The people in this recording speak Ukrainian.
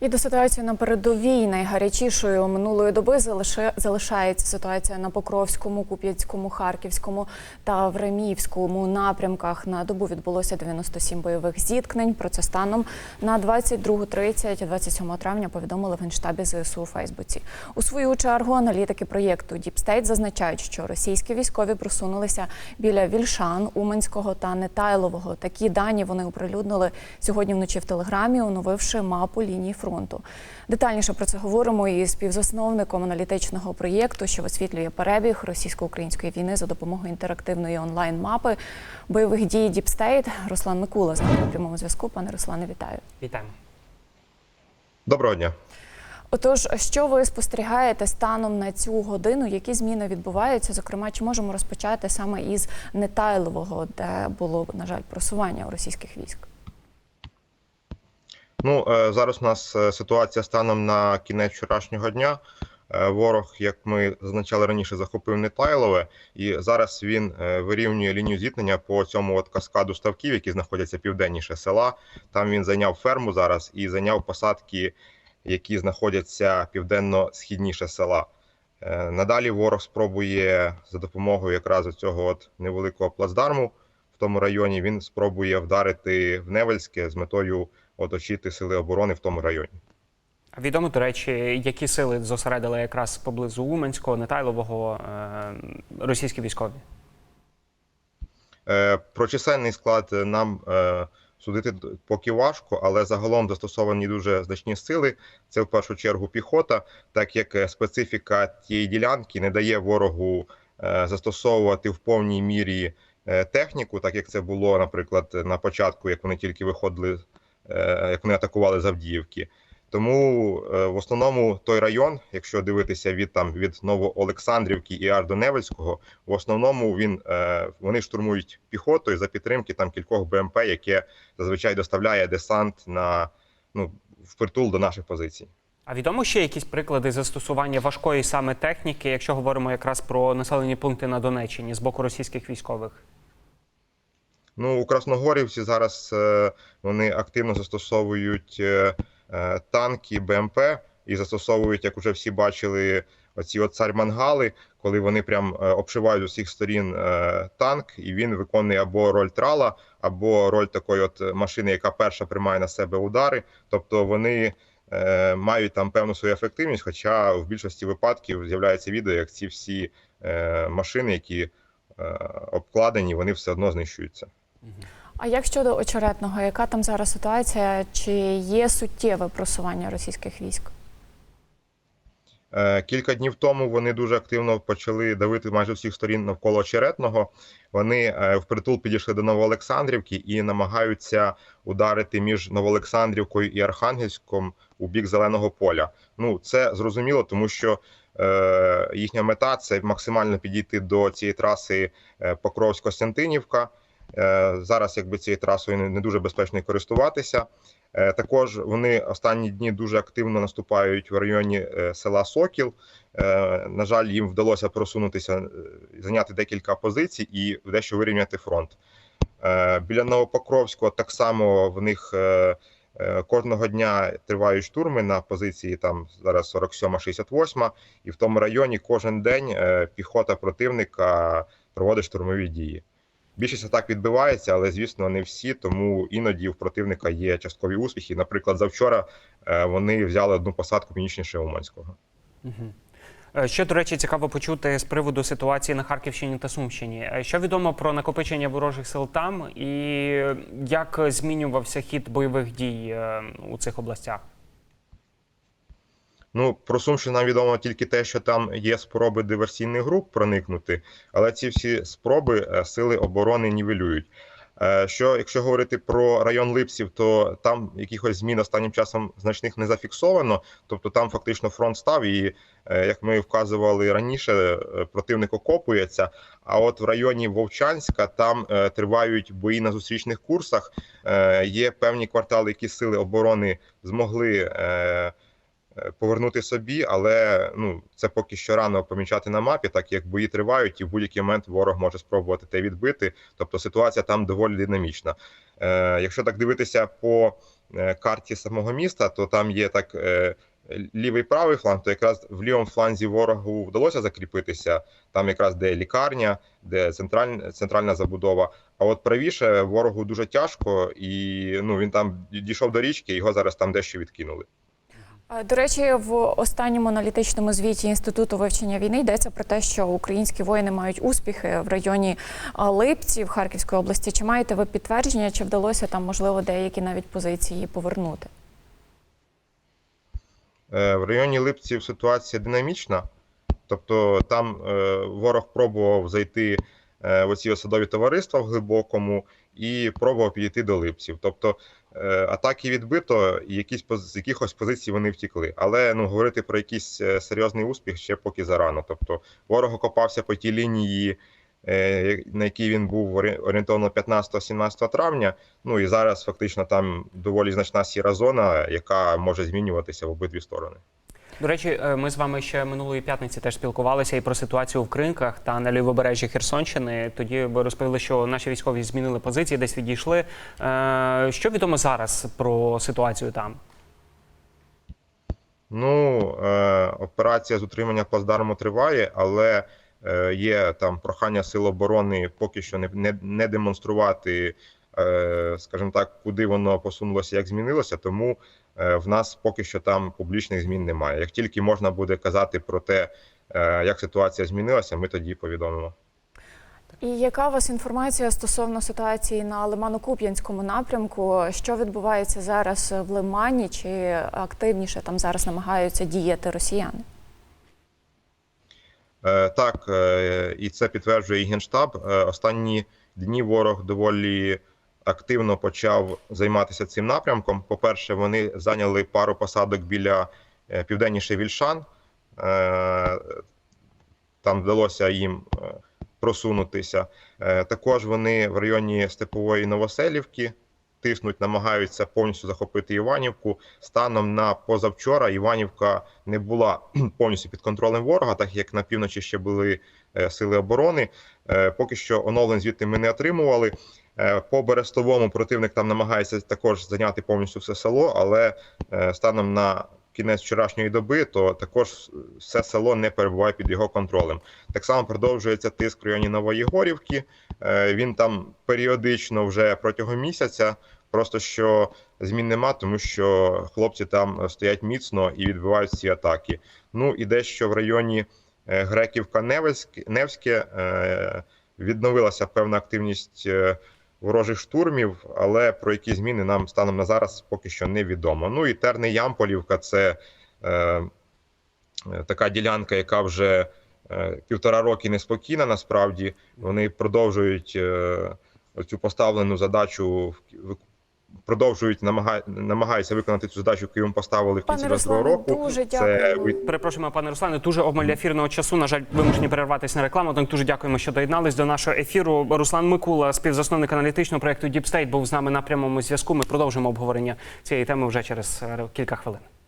І до ситуації на передовій найгарячішою минулої доби залишається ситуація на Покровському, Куп'янському, Харківському та Времіївському напрямках. На добу відбулося 97 бойових зіткнень. Про це станом на 22.30 27 травня повідомили в генштабі ЗСУ у Фейсбуці. У свою чергу аналітики проєкту Діпстейт зазначають, що російські військові просунулися біля Вільшан, Уманського та Нетайлового. Такі дані вони оприлюднили сьогодні вночі в телеграмі, оновивши мапу лінії фронту. Детальніше про це говоримо із співзасновником аналітичного проєкту, що висвітлює перебіг російсько-української війни за допомогою інтерактивної онлайн-мапи бойових дій Діпстейт. Руслан Микула з нами на прямому зв'язку. Пане Руслане, вітаю. Вітаємо. Доброго дня. Отож, що ви спостерігаєте станом на цю годину? Які зміни відбуваються? Зокрема, чи можемо розпочати саме із Нетайлового, де було на жаль просування у російських військ? Ну е, зараз у нас е, ситуація станом на кінець вчорашнього дня. Е, Ворог, як ми зазначали раніше, захопив Нетайлове, і зараз він вирівнює лінію зіткнення по цьому от каскаду ставків, які знаходяться південніше села. Там він зайняв ферму зараз і зайняв посадки, які знаходяться південно-східніше села. Надалі ворог спробує за допомогою якраз цього от невеликого плацдарму в тому районі. Він спробує вдарити в Невельське з метою оточити сили оборони в тому районі. Відомо, до речі, які сили зосередили якраз поблизу Уманського, Нетайлового е, російські військові? Е, Про чисельний склад нам е, судити поки важко, але загалом застосовані дуже значні сили. Це в першу чергу піхота, так як специфіка тієї ділянки не дає ворогу застосовувати в повній мірі техніку, так як це було, наприклад, на початку, як вони тільки виходили, як вони атакували з Авдіївки. Тому е, в основному той район, якщо дивитися від там від Новоолександрівки і аж в основному він е, вони штурмують піхотою за підтримки там кількох БМП, яке зазвичай доставляє десант на ну впритул до наших позицій. А відомо ще якісь приклади застосування важкої саме техніки, якщо говоримо якраз про населені пункти на Донеччині з боку російських військових? Ну у Красногорівці зараз е, вони активно застосовують е, е, танки БМП і застосовують, як вже всі бачили, оці от царь-мангали, коли вони прям обшивають з усіх сторін танк, і він виконує або роль трала, або роль такої от машини, яка перша приймає на себе удари. Тобто вони мають там певну свою ефективність, хоча в більшості випадків з'являється відео, як ці всі машини, які обкладені, вони все одно знищуються. А як щодо очеретного, яка там зараз ситуація? Чи є суттєве просування російських військ? Е, Кілька днів тому вони дуже активно почали давити майже всіх сторін навколо очеретного. Вони е, впритул підійшли до Новоолександрівки і намагаються ударити між Новоолександрівкою і Архангельськом у бік зеленого поля. Ну це зрозуміло, тому що е, їхня мета це максимально підійти до цієї траси е, Покровськ-Костянтинівка. Е, зараз, якби цією трасою не, дуже безпечно користуватися. Е, Також вони останні дні дуже активно наступають в районі е, села Сокіл. На жаль, їм вдалося просунутися, зайняти декілька позицій і дещо вирівняти фронт. Біля Новопокровського так само в них кожного дня тривають штурми на позиції там зараз 47-68, і в тому районі кожен день піхота противника проводить штурмові дії. Більшість атак відбивається, але звісно не всі. Тому іноді в противника є часткові успіхи. Наприклад, завчора е, вони взяли одну посадку північніше Уманського. Е, Що, до речі, цікаво почути з приводу ситуації на Харківщині та Сумщині. Е, Що відомо про накопичення ворожих сил там і як змінювався хід бойових дій у цих областях? Ну про Сумщину нам відомо тільки те, що там є спроби диверсійних груп проникнути, але ці всі спроби е, сили оборони нівелюють. Е, Що якщо говорити про район Липсів, то там якихось змін останнім часом значних не зафіксовано. Тобто там фактично фронт став, і е, як ми вказували раніше, противник окопується. А от в районі Вовчанська там тривають бої на зустрічних курсах. Є певні квартали, які сили оборони змогли. Е, Повернути собі, але ну це поки що рано помічати на мапі, так як бої тривають, і в будь-який момент ворог може спробувати те відбити. Тобто ситуація там доволі динамічна. Е, Якщо так дивитися по е, карті самого міста, то там є так е, лівий правий фланг, то якраз в лівому фланзі ворогу вдалося закріпитися. Там якраз де лікарня, де центральна, центральна забудова. А от правіше ворогу дуже тяжко, і ну він там дійшов до річки, його зараз там дещо відкинули. До речі, в останньому аналітичному звіті інституту вивчення війни йдеться про те, що українські воїни мають успіхи в районі е, Липців Харківської області. Чи маєте ви підтвердження, чи вдалося там можливо деякі навіть позиції повернути? Е, В районі Липців ситуація динамічна, тобто там е, ворог пробував зайти е, в оці осадові товариства в глибокому і пробував підійти до Липців. Тобто е, атаки відбито, і якісь з якихось позицій вони втікли. Але ну говорити про якийсь е, серйозний успіх ще поки зарано. Тобто ворог окопався по тій лінії. е, На якій він був орі- орієнтовно 15-17 травня. Ну і зараз фактично там доволі значна сіра зона, яка може змінюватися в обидві сторони. До речі, е, ми з вами ще минулої п'ятниці теж спілкувалися і про ситуацію в Кринках та на лівобережжі Херсонщини. Тоді ви розповіли, що наші військові змінили позиції, десь відійшли. Е, Що відомо зараз про ситуацію там? Ну, е, операція з утримання плацдарму триває, але є там прохання сил оборони поки що не, не, не демонструвати, скажімо так, куди воно посунулося, як змінилося. Тому е, в нас поки що там публічних змін немає. Як тільки можна буде казати про те, е, як ситуація змінилася, ми тоді повідомимо. І яка у вас інформація стосовно ситуації на Лимано-Куп'янському напрямку? Що відбувається зараз в Лимані? Чи активніше там зараз намагаються діяти росіяни? Е, Так, е, і це підтверджує і Генштаб. Е, Останні дні ворог доволі активно почав займатися цим напрямком. По-перше, вони зайняли пару посадок біля е, південніше Вільшан. Е, Там вдалося їм е, просунутися. Також вони в районі Степової Новоселівки тиснуть, намагаються повністю захопити Іванівку. Станом на позавчора Іванівка не була повністю під контролем ворога, так як на півночі ще були сили оборони. Поки що оновлень звідти ми не отримували. Е, По Берестовому противник там намагається також зайняти повністю все село, але е, станом на кінець вчорашньої доби, то також все село не перебуває під його контролем. Так само продовжується тиск в районі Новоєгорівки. Е, Він там періодично вже протягом місяця. Просто що змін нема, тому що хлопці там стоять міцно і відбивають ці атаки. Ну і дещо в районі е, Греківка Невське, Невське е, відновилася певна активність ворожих штурмів, але про які зміни нам станом на зараз поки що невідомо. Ну і Терни Ямполівка це е, е, така ділянка, яка вже е, півтора роки неспокійна. Насправді вони продовжують е, цю поставлену задачу в- продовжують намага... намагаються виконати цю задачу, яку їм поставили в кінці Пане 22 року. дуже Це дякую. Перепрошуємо, пане Руслане, дуже обмаль ефірного часу. На жаль, вимушені перерватися на рекламу. Тому дуже дякуємо, що доєднались до нашого ефіру. Руслан Микула, співзасновник аналітичного проекту Діпстейт, був з нами на прямому зв'язку. Ми продовжимо обговорення цієї теми вже через е, кілька хвилин.